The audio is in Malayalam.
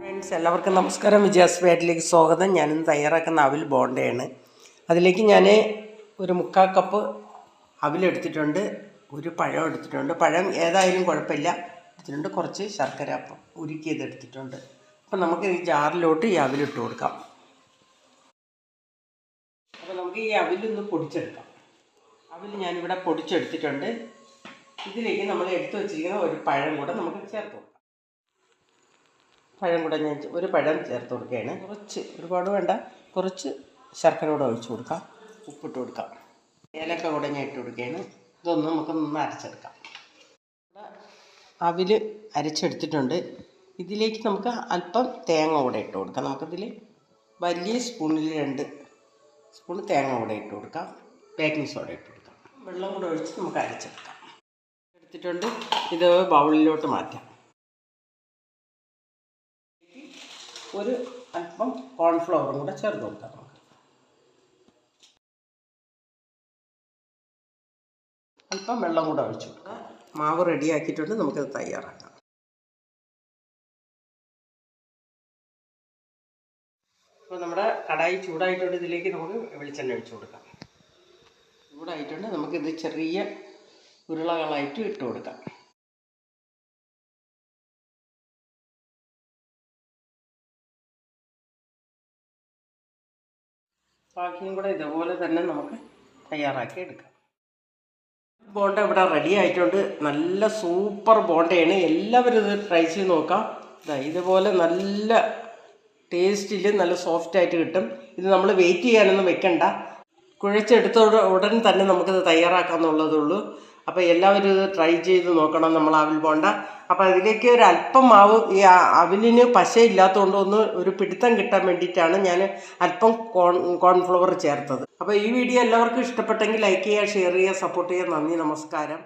ഫ്രണ്ട്സ് എല്ലാവർക്കും നമസ്കാരം. വിജയാസ് വേട്ടിലേക്ക് സ്വാഗതം. ഞാനിന്ന് തയ്യാറാക്കുന്ന അവിൽ ബോണ്ടയാണ്. അതിലേക്ക് ഞാൻ ഒരു മുക്കാൽ കപ്പ് അവിലെടുത്തിട്ടുണ്ട് ഒരു പഴം എടുത്തിട്ടുണ്ട്. പഴം ഏതായാലും കുഴപ്പമില്ല. എടുത്തിട്ടുണ്ട്. കുറച്ച് ശർക്കര അപ്പം ഉരുക്കിയത് എടുത്തിട്ടുണ്ട് അപ്പം നമുക്ക് ഈ ജാറിലോട്ട് ഈ അവിലിട്ട് കൊടുക്കാം. അപ്പോൾ നമുക്ക് ഈ അവിലൊന്ന് പൊടിച്ചെടുക്കാം. അവിൽ ഞാനിവിടെ പൊടിച്ചെടുത്തിട്ടുണ്ട്. ഇതിലേക്ക് നമ്മൾ എടുത്തു വച്ചിരിക്കുന്ന ഒരു പഴം കൂടെ നമുക്ക് ചേർത്ത് കൊടുക്കാം. പഴം കൂടെ ഞാൻ ഒരു പഴം ചേർത്ത് കൊടുക്കുകയാണ്. കുറച്ച് ഒരുപാട് വേണ്ട. കുറച്ച് ശർക്കര കൂടെ ഒഴിച്ചു കൊടുക്കാം. ഉപ്പിട്ട് കൊടുക്കാം. ഏലക്ക കൂടെ ഞാൻ ഇട്ട് കൊടുക്കുകയാണ്. ഇതൊന്ന് നമുക്കൊന്ന് അരച്ചെടുക്കാം. അവിൽ അരച്ചെടുത്തിട്ടുണ്ട്. ഇതിലേക്ക് നമുക്ക് അല്പം തേങ്ങ കൂടെ ഇട്ട് കൊടുക്കാം. നമുക്കിതിൽ വലിയ സ്പൂണിൽ രണ്ട് സ്പൂൺ തേങ്ങ കൂടെ ഇട്ട് കൊടുക്കാം. ബേക്കിംഗ് സോഡ ഇട്ട് കൊടുക്കാം. വെള്ളം കൂടെ ഒഴിച്ച് നമുക്ക് അരച്ചെടുക്കാം. എടുത്തിട്ടുണ്ട്. ഇത് ബൗളിലോട്ട് മാറ്റാം. ഒരു അല്പം കോൺഫ്ലവറും കൂടെ ചേർത്ത് കൊടുക്കാം നമുക്ക്. അല്പം വെള്ളം കൂടെ ഒഴിച്ചു കൊടുക്കാം. മാവ് റെഡിയാക്കിയിട്ടുണ്ട് നമുക്കത് തയ്യാറാക്കാം. അപ്പോൾ നമ്മുടെ കടായി ചൂടായിട്ടുണ്ട്. ഇതിലേക്ക് നമുക്ക് വെളിച്ചെണ്ണ ഒഴിച്ചു കൊടുക്കാം. ചൂടായിട്ടുണ്ട്. നമുക്കിത് ചെറിയ ഉരുളകളായിട്ട് ഇട്ട് കൊടുക്കാം. ബാക്കിയും കൂടെ ഇതുപോലെ തന്നെ നമുക്ക് തയ്യാറാക്കി എടുക്കാം. ബോണ്ട ഇവിടെ റെഡി ആയിട്ടുണ്ട്. നല്ല സൂപ്പർ ബോണ്ടയാണ്. എല്ലാവരും ഇത് ട്രൈ ചെയ്ത് നോക്കാം. ഇതാ ഇതുപോലെ നല്ല ടേസ്റ്റിൽ നല്ല സോഫ്റ്റ് ആയിട്ട് കിട്ടും. ഇത് നമ്മൾ വെയിറ്റ് ചെയ്യാനൊന്നും വെക്കണ്ട. കുഴച്ചെടുത്ത ഉടൻ തന്നെ നമുക്കിത് തയ്യാറാക്കാമെന്നുള്ളതുള്ളൂ അപ്പോൾ എല്ലാവരും ഇത് ട്രൈ ചെയ്ത് നോക്കണം നമ്മൾ അവിൽ പോണ്ട. അപ്പോൾ അതിലേക്ക് ഒരു അല്പം മാവ് ഈ അവലിന് പശ ഇല്ലാത്തതുകൊണ്ട് ഒന്ന് ഒരു പിടുത്തം കിട്ടാൻ വേണ്ടിയിട്ടാണ് ഞാൻ അല്പം കോൺ കോൺഫ്ലവർ ചേർത്തത്. അപ്പോൾ ഈ വീഡിയോ എല്ലാവർക്കും ഇഷ്ടപ്പെട്ടെങ്കിൽ ലൈക്ക് ചെയ്യുക ഷെയർ ചെയ്യുക സപ്പോർട്ട് ചെയ്യുക. നന്ദി നമസ്കാരം.